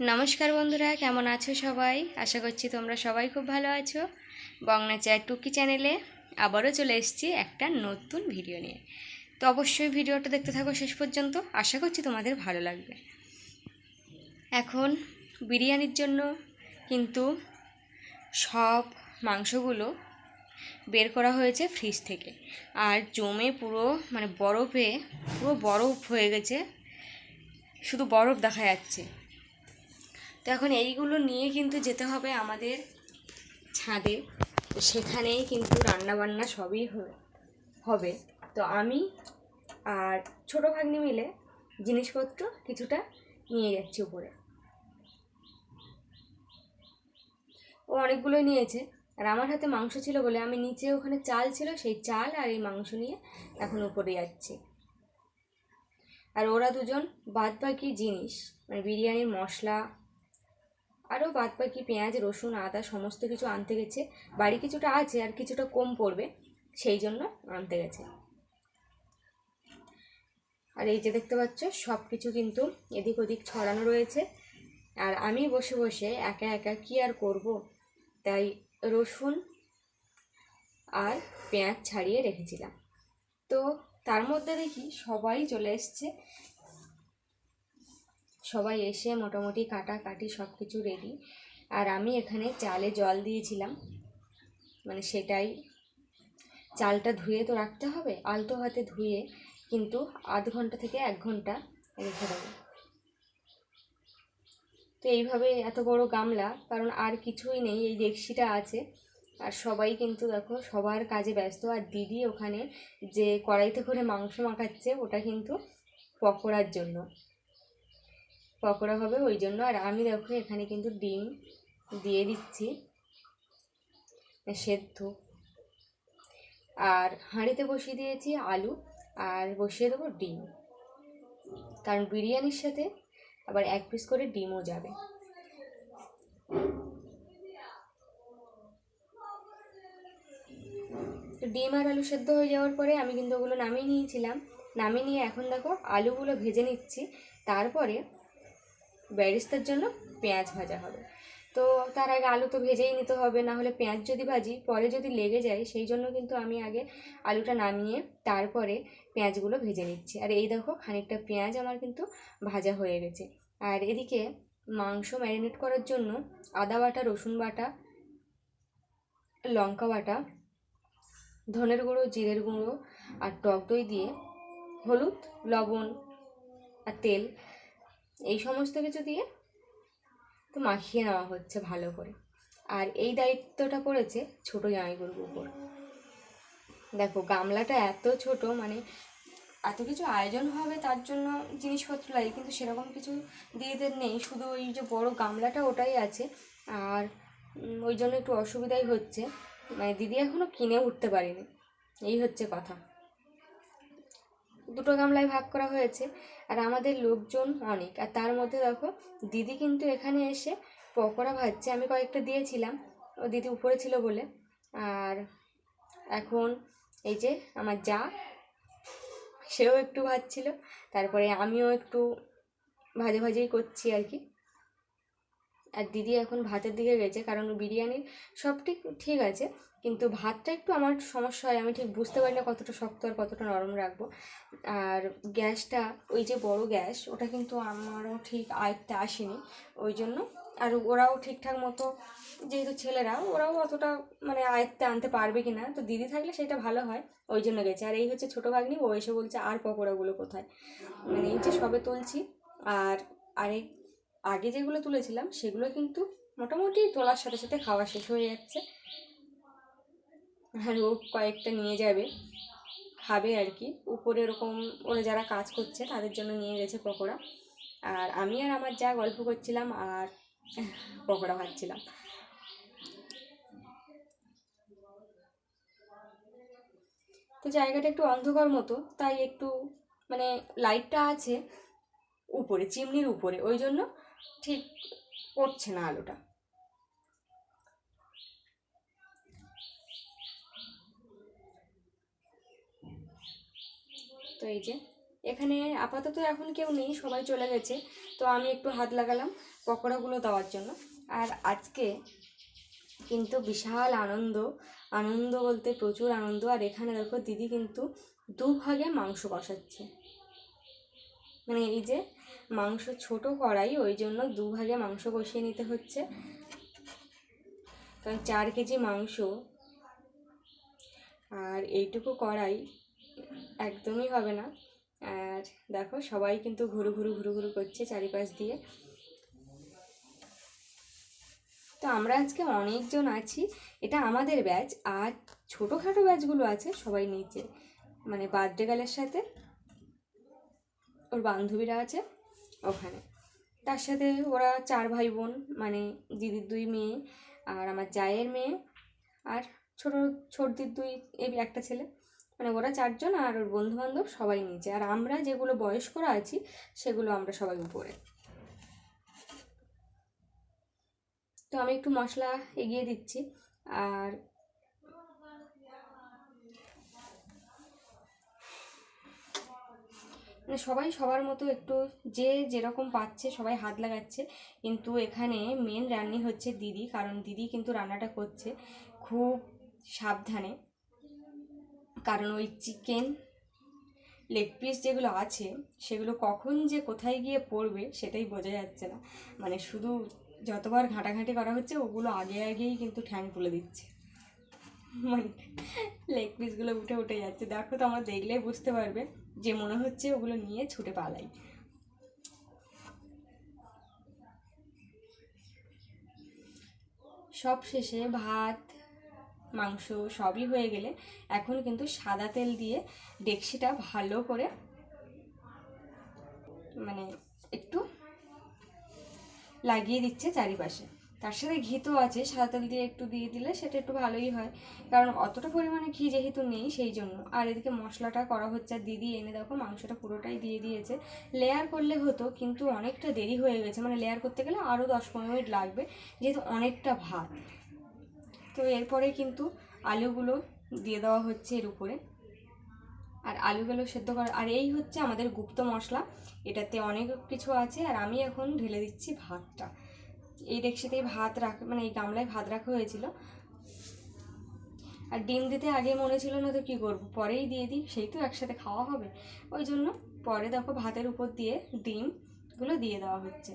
নমস্কার বন্ধুরা, কেমন আছো সবাই? আশা করছি তোমরা সবাই খুব ভালো আছো। বংনা চায় টুকি চ্যানেলে আবারও চলে এসেছি একটা নতুন ভিডিও নিয়ে। তো অবশ্যই ভিডিওটা দেখতে থাকো শেষ পর্যন্ত, আশা করছি তোমাদের ভালো লাগবে। এখন বিরিয়ানির জন্য কিন্তু সব মাংসগুলো বের করা হয়েছে ফ্রিজ থেকে। আর জমে পুরো মানে বরফে পুরো বরফ হয়ে গেছে। শুধু বরফ দেখা যাচ্ছে। তো এখন এইগুলো নিয়ে কিন্তু যেতে হবে আমাদের ছাদে। সেখানেই কিন্তু রান্না বান্না সবই হবে। তো আমি আর ছোটো ভাগ্নি মিলে জিনিসপত্র কিছুটা নিয়ে যাচ্ছি উপরে। ও অনেকগুলোই নিয়েছে। আর আমার হাতে মাংস ছিল বলে আমি নিচে ওখানে চাল ছিল, সেই চাল আর এই মাংস নিয়ে এখন উপরে যাচ্ছি। আর ওরা দুজন বাদ বাকি জিনিস মানে বিরিয়ানির মশলা আরও বাদ বাকি পেঁয়াজ, রসুন, আদা সমস্ত কিছু আনতে গেছে। বাড়ি কিছুটা আছে আর কিছুটা কম পড়বে, সেই জন্য আনতে গেছে। আর এই যে দেখতে পাচ্ছ, সব কিছু কিন্তু এদিক ওদিক ছড়ানো রয়েছে। আর আমি বসে বসে একা একা কি আর করব? তাই রসুন আর পেঁয়াজ ছাড়িয়ে রেখেছিলাম। তো তার মধ্যে দেখি সবাই চলে এসছে। সবাই এসে মোটামুটি কাটাকাটি সব কিছু রেডি আর আমি এখানে চালে জল দিয়েছিলাম। মানে সেটাই। চালটা ধুয়ে তো রাখতে হবে, আলতো হাতে ধুয়ে কিন্তু আধ ঘণ্টা থেকে এক ঘণ্টা রেখে দেবো। তো এইভাবে এত বড় গামলা, কারণ আর কিছুই নেই, এই ডেকসিটা আছে। আর সবাই কিন্তু দেখো, সবার কাজে ব্যস্ত। আর দিদি ওখানে যে কড়াইতে করে মাংস মাখাচ্ছে, ওটা কিন্তু পকোড়ার জন্য। পকোড়া হবে, ওই জন্য। আর আমি দেখো এখানে কিন্তু ডিম দিয়ে দিচ্ছি, সেদ্ধ। আর হাঁড়িতে বসিয়ে দিয়েছি আলু, আর বসিয়ে দেবো ডিম। কারণ বিরিয়ানির সাথে আবার এক পিস করে ডিমও যাবে। ডিম আর আলু সেদ্ধ হয়ে যাওয়ার পরে আমি কিন্তু ওগুলো নামিয়ে নিয়েছিলাম। নামিয়ে নিয়ে এখন দেখো আলুগুলো ভেজে নিচ্ছি। তারপরে ব্যারিস্তার জন্য পেঁয়াজ ভাজা হবে। তো তার আগে আলু তো ভেজেই নিতে হবে, না হলে পেঁয়াজ যদি ভাজি, পরে যদি লেগে যায়, সেই জন্য কিন্তু আমি আগে আলুটা নামিয়ে তারপরে পেঁয়াজগুলো ভেজে নিচ্ছি। আর এই দেখো খানিকটা পেঁয়াজ আমার কিন্তু ভাজা হয়ে গেছে। আর এদিকে মাংস ম্যারিনেট করার জন্য আদা বাটা, রসুন বাটা, লঙ্কা বাটা, ধনের গুঁড়ো, জিরের গুঁড়ো আর টক দই দিয়ে হলুদ, লবণ আর তেল এই সমস্ত কিছু দিয়ে তো মাখিয়ে নেওয়া হচ্ছে ভালো করে। আর এই দায়িত্বটা পড়েছে ছোটো জামাইগুলোর উপর। দেখো, গামলাটা এত ছোট মানে এত কিছু আয়োজন হবে তার জন্য জিনিসপত্র লাগে, কিন্তু সেরকম কিছু দিদিদের নেই। শুধু ওই যে বড় গামলাটা ওটাই আছে। আর ওই জন্য একটু অসুবিধাই হচ্ছে। মানে দিদি এখনও কিনে উঠতে পারেনি। এই হচ্ছে কথা। দুটো গামলায় ভাগ করা হয়েছে, আর আমাদের লোকজন অনেক। আর তার মধ্যে দেখো, দিদি কিন্তু এখানে এসে পকোড়া ভাজছে। আমি কয়েকটা দিয়েছিলাম, ও দিদি উপরে ছিল বলে। আর এখন এই যে আমার যা, সেও একটু ভাজছিল। তারপরে আমিও একটু ভাজে ভাজেই করছি আর কি। আর দিদি এখন ভাতের দিকে গেছে, কারণ বিরিয়ানির সব ঠিক ঠিক আছে। কিন্তু ভাতটা একটু আমার সমস্যা হয়, আমি ঠিক বুঝতে পারি না কতটা শক্ত আর কতটা নরম রাখব। আর গ্যাসটা, ওই যে বড় গ্যাস, ওটা কিন্তু আমারও ঠিক আয়ত্তে আসেনি। ওই জন্য, আর ওরাও ঠিকঠাক মতো, যেহেতু ছেলেরা, ওরাও অতটা মানে আয়ত্তে আনতে পারবে কি না তো দিদি থাকলে সেটা ভালো হয়, ওই জন্য গেছে। আর এই হচ্ছে ছোটো ভাগ্নি, ও এসে বলছে আর পকোড়াগুলো কোথায়? মানে এই যে সবে তুলছি, আর আরেক আগে যেগুলো তুলেছিলাম, সেগুলো কিন্তু মোটামুটি তোলার সাথে সাথে খাওয়া শেষ হয়ে যাচ্ছে। আর ও কয়েকটা নিয়ে যাবে, খাবে আর কি। উপরে এরকম ওরা যারা কাজ করছে, তাদের জন্য নিয়ে গেছে পকোড়া। আর আমি আর আমার যা গল্প করছিলাম আর পকোড়া ভাজছিলাম। তো জায়গাটা একটু অন্ধকার মতো, তাই একটু মানে লাইটটা আছে উপরে, চিমনির উপরে। ওই জন্য ঠিক পড়ছে না আলোটা। তো এই যে, এখানে আপাতত এখন কেউ নেই, সবাই চলে গেছে। তো আমি একটু হাত লাগালাম পকোড়াগুলো দেওয়ার জন্য। আর আজকে কিন্তু বিশাল আনন্দ আনন্দ বলতে প্রচুর আনন্দ। আর এখানে দেখো দিদি কিন্তু দুভাগে মাংস বসাচ্ছে মানে এই যে মাংস ছোট কড়াই, ওই জন্য দু ভাগে মাংস কষিয়ে নিতে হচ্ছে। কারণ চার কেজি মাংস আর এইটুকু কড়াই একদমই হবে না। আর দেখো সবাই কিন্তু ঘুরু ঘুরু ঘুরু ঘুরু করছে চারিপাশ দিয়ে। তো আমরা আজকে অনেকজন আছি, এটা আমাদের ব্যাচ, আর ছোটোখাটো ব্যাচগুলো আছে সবাই নিচে। মানে বার্থডে গালের সাথে, ওর বান্ধবীরা আছে। ওখানে। তার সাথে ওরা চার ভাই বোন মানে দিদির দুই মেয়ে আর আমার জায়ের মেয়ে আর ছোটো, ছোটদির দুই, এই একটা ছেলে। মানে ওরা চারজন আর ওর বন্ধু বান্ধব সবাই নিচে। আর আমরা যেগুলো বয়স্করা আছি, সেগুলো আমরা সবাই উপরে। তো আমি একটু মশলা এগিয়ে দিচ্ছি। আর মানে সবাই সবার মতো একটু যে যেরকম পাচ্ছে সবাই হাত লাগাচ্ছে। কিন্তু এখানে মেন রান্নি হচ্ছে দিদি, কারণ দিদি কিন্তু রান্নাটা করছে খুব সাবধানে। কারণ ওই চিকেন লেগ পিস যেগুলো আছে, সেগুলো কখন যে কোথায় গিয়ে পড়বে সেটাই বোঝা যাচ্ছে না। মানে শুধু যতবার ঘাঁটাঘাঁটি করা হচ্ছে, ওগুলো আগে আগেই কিন্তু ঠ্যাং তুলে দিচ্ছে। মানে লেগ পিসগুলো উঠে উঠে যাচ্ছে। দেখো তো, আমার দেখলেই বুঝতে পারবে। যে মনে হচ্ছে ওগুলো নিয়ে ছুটে পালাই। সব শেষে ভাত, মাংস সবই হয়ে গেলে এখন কিন্তু সাদা তেল দিয়ে ডেকসিটা ভালো করে মানে একটু লাগিয়ে দিচ্ছে চারিপাশে। তার সাথে ঘি তো আছে, সাদা তেল দিয়ে একটু দিয়ে দিলে সেটা একটু ভালোই হয়। কারণ অতটা পরিমাণে ঘি যেহেতু নেই সেই জন্য। আর এদিকে মশলাটা করা হচ্ছে, আর দিদি এনে দেখো মাংসটা পুরোটাই দিয়ে দিয়েছে। লেয়ার করলে হতো, কিন্তু অনেকটা দেরি হয়ে গেছে। মানে লেয়ার করতে গেলে আরও দশ পনেরো মিনিট লাগবে, যেহেতু অনেকটা ভাত। তো এরপরে কিন্তু আলুগুলো দিয়ে দেওয়া হচ্ছে এর উপরে। আর আলুগুলো সেদ্ধ করা, আর এই হচ্ছে আমাদের গুপ্ত মশলা। এটাতে অনেক কিছু আছে, আর আমি এখন ঢেলে দিচ্ছি ভাতটা। এই ডেকসিতেই ভাত রাখ মানে এই গামলায় ভাত রাখা হয়েছিল। আর ডিম দিতে আগে মনে ছিল না তো কী করব, পরেই দিয়ে দিই, সেই তো একসাথে খাওয়া হবে। ওই জন্য পরে দেখো ভাতের উপর দিয়ে ডিমগুলো দিয়ে দেওয়া হচ্ছে।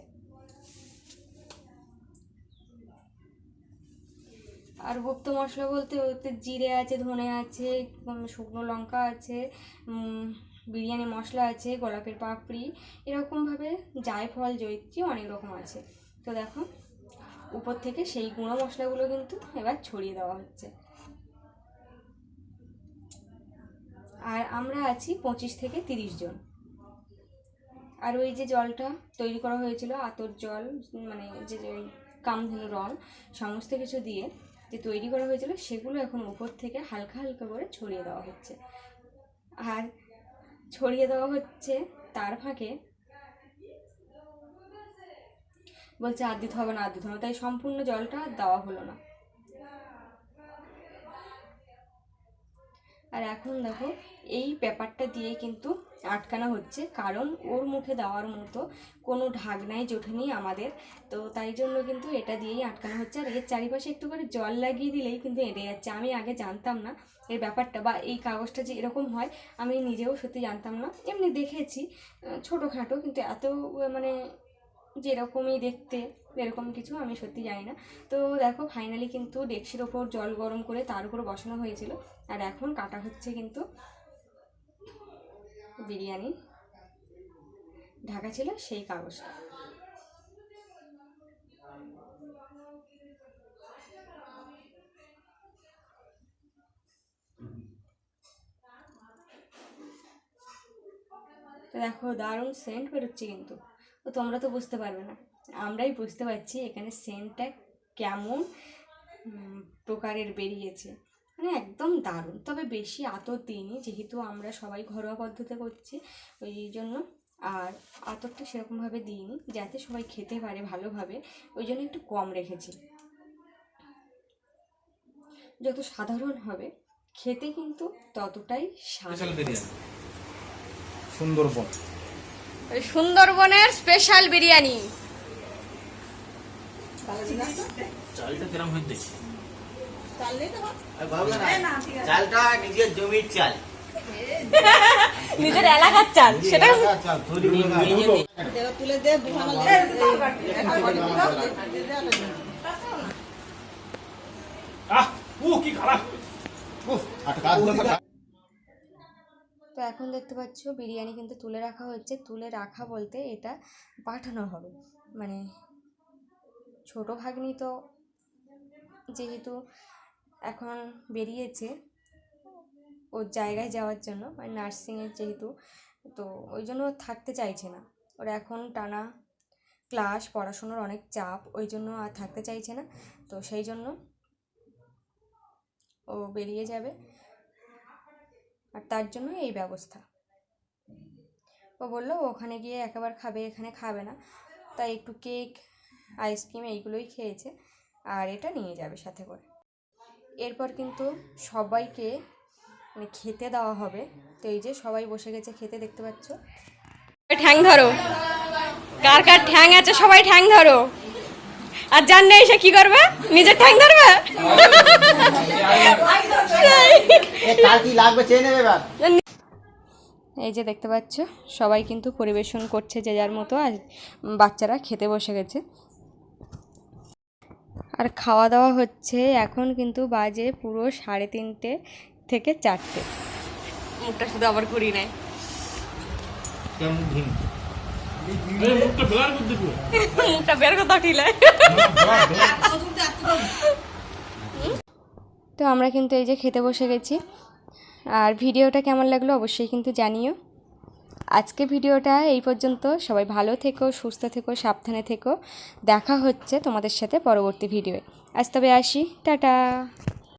আর গুপ্ত মশলা বলতে ওতে জিরে আছে, ধনে আছে শুকনো লঙ্কা আছে বিরিয়ানি মশলা আছে, গোলাপের পাপড়ি, এরকমভাবে জায়ফল জৈত্রী অনেক রকম আছে। তো দেখো, উপর থেকে সেই গুঁড়ো মশলাগুলো কিন্তু এবার ছড়িয়ে দেওয়া হচ্ছে। আর আমরা আছি পঁচিশ থেকে তিরিশ জন। আর ওই যে জলটা তৈরি করা হয়েছিল, আতর জল মানে যে কামধেনু রং, সমস্ত কিছু দিয়ে যে তৈরি করা হয়েছিল, সেগুলো এখন উপর থেকে হালকা হালকা করে ছড়িয়ে দেওয়া হচ্ছে। আর ছড়িয়ে দেওয়া হচ্ছে, তার ফাঁকে বলছে, আর দিতে হবে না, আর দিতে হবে তাই সম্পূর্ণ জলটা দেওয়া হলো না। আর এখন দেখো, এই পেপারটা দিয়ে কিন্তু আটকানো হচ্ছে, কারণ ওর মুখে দেওয়ার মতো কোনো ঢাকনাই জোটেনি আমাদের। তো তাই জন্য কিন্তু এটা দিয়েই আটকানো হচ্ছে। আর এর চারিপাশে একটু করে জল লাগিয়ে দিলেই কিন্তু এঁটে যাচ্ছে। আমি আগে জানতাম না এর ব্যাপারটা বা এই কাগজটা যে এরকম হয়, আমি নিজেও সত্যি জানতাম না। এমনি দেখেছি ছোটোখাটো, কিন্তু এত মানে যেরকমই দেখতে, এরকম কিছু আমি সত্যি জানি না। তো দেখো ফাইনালি কিন্তু ডেক্সির ওপর জল গরম করে তার উপর বসানো হয়েছিল। আর এখন কাটা হচ্ছে কিন্তু বিরিয়ানি। ঢাকা ছিল সেই কাগজটা। দেখো, দারুণ সেন্ট বেরোচ্ছে কিন্তু। তো তোমরা তো বুঝতে পারবে না। আমরাই বুঝতে পারছি এখানে সেন্টটা কেমন প্রকারের বেরিয়েছে। মানে একদম দারুণ। তবে বেশি আতর দিইনি যেহেতু আমরা সবাই ঘরোয়া পদ্ধতিতে করছি ওই জন্য আর আতরটা সেরকমভাবে দিইনি যাতে সবাই খেতে পারে ভালোভাবে। ওই জন্য একটু কম রেখেছি। যত সাধারণ হবে খেতে কিন্তু ততটাই সুন্দরবন। সুন্দরবনের স্পেশাল বিরিয়ানি। চালটা কিরম হইতে চালটা নিজের জমির চাল। নিজের এলাকার চাল সেটা। তুলে দে আহ ও কি খারাপ। আটকা। তো এখন দেখতে পাচ্ছ বিরিয়ানি কিন্তু তুলে রাখা হচ্ছে তুলে রাখা বলতে এটা পাঠানো হবে। মানে ছোট ভাগ্নি তো যেহেতু এখন বেরিয়েছে ওর জায়গায় যাওয়ার জন্য মানে নার্সিংয়ের যেহেতু, তো ওই জন্য থাকতে চাইছে না। ওর এখন টানা ক্লাস, পড়াশুনোর অনেক চাপ, ওই জন্য আর থাকতে চাইছে না। তো সেই জন্য ও বেরিয়ে যাবে। আর তার জন্য এই ব্যবস্থা। ও বলল, ওখানে গিয়ে একেবার খাবে, এখানে খাবে না। তাই একটু কেক আইসক্রিম এইগুলোই খেয়েছে আর এটা নিয়ে যাবে সাথে করে। এরপর কিন্তু সবাইকে মানে খেতে দেওয়া হবে। তো এই যে সবাই বসে গেছে খেতে, দেখতে পাচ্ছ? ঠ্যাং ধরো। কার কার ঠ্যাং আছে, সবাই ঠ্যাং ধরো। আর যার নেই সে কি করবে? নিজের ঠ্যাং ধরবে? কাল কি লাগবে চেয়ে নেবে এবার? এই যে দেখতে পাচ্ছ সবাই কিন্তু পরিবেশন করছে যে যার মতো আর বাচ্চারা খেতে বসে গেছে। আর খাওয়া দাওয়া হচ্ছে এখন কিন্তু বাজে পুরো সাড়ে তিনটে থেকে চারটে। মুখটা শুধু আবার করি নাই মুখটা বের কথা তো আমরা কিন্তু এই যে খেতে বসে গেছি। আর ভিডিওটা কেমন লাগল অবশ্যই কিন্তু জানিও। আজকে ভিডিওটা এই পর্যন্ত। সবাই ভালো থেকো, সুস্থ থেকো, সাবধানে থেকো। দেখা হচ্ছে তোমাদের সাথে পরবর্তী ভিডিওয়ে। আজ তবে আসি। টাটা।